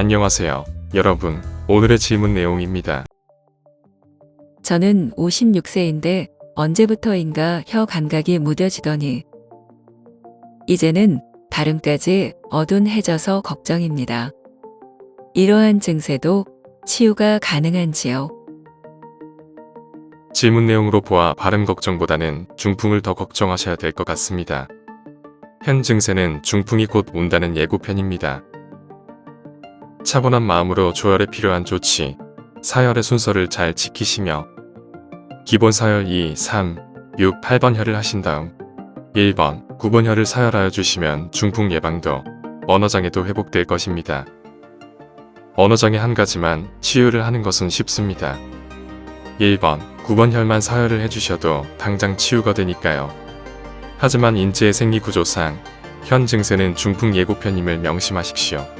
안녕하세요. 여러분, 오늘의 질문 내용입니다. 저는 56세인데 언제부터인가 혀 감각이 무뎌지더니 이제는 다름까지 어둔해져서 걱정입니다. 이러한 증세도 치유가 가능한지요? 질문 내용으로 보아 발음 걱정보다는 중풍을 더 걱정하셔야 될 것 같습니다. 현 증세는 중풍이 곧 온다는 예고편입니다. 차분한 마음으로 조혈에 필요한 조치, 사혈의 순서를 잘 지키시며 기본 사혈 2, 3, 6, 8번 혈을 하신 다음 1번, 9번 혈을 사혈하여 주시면 중풍 예방도 언어장애도 회복될 것입니다. 언어장애 한 가지만 치유를 하는 것은 쉽습니다. 1번, 9번 혈만 사혈을 해주셔도 당장 치유가 되니까요. 하지만 인체의 생리구조상 현 증세는 중풍 예고편임을 명심하십시오.